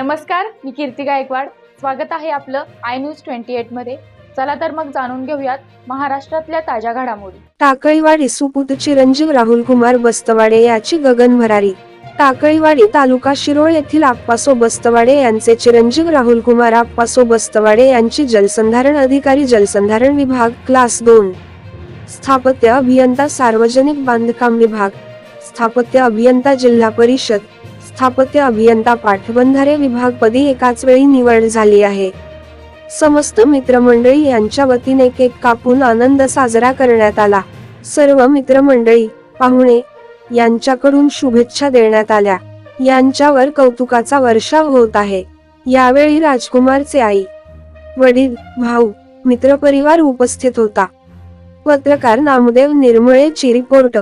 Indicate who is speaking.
Speaker 1: नमस्कार मी कीर्ती गायकवाड. स्वागत आहे आपलं आय न्यूज ट्वेंटी एटमध्ये. चला तर मग जाणून घेऊयात महाराष्ट्रातल्या ताज्या घडामोडी.
Speaker 2: टाकळीवाडी सुपुत चिरंजीव राहुल कुमार बस्तवाडे याची गगन भरारी. टाकळीवाडी तालुका शिरोळ येथील आप्पासो बस्तवाडे यांचे चिरंजीव राहुल कुमार आप्पासो बस्तवाडे यांची जलसंधारण अधिकारी जलसंधारण विभाग क्लास दोन. स्थापत्य अभियंता सार्वजनिक बांधकाम विभाग. स्थापत्य अभियंता जिल्हा परिषद. स्थापत्य अभियंता पाटबंधारे विभागपदी एकाच वेळी निवड झाली आहे. समस्त मित्रमंडळी यांच्या वतीने केक कापून आनंद साजरा करण्यात आला. सर्व मित्रमंडळी पाहुणे यांच्याकडून शुभेच्छा देण्यात आल्या. यांच्यावर कौतुकाचा वर्षाव होत आहे. यावेळी राजकुमारचे आई वडील भाऊ मित्रपरिवार उपस्थित होता. पत्रकार नामदेव निर्मळेची रिपोर्ट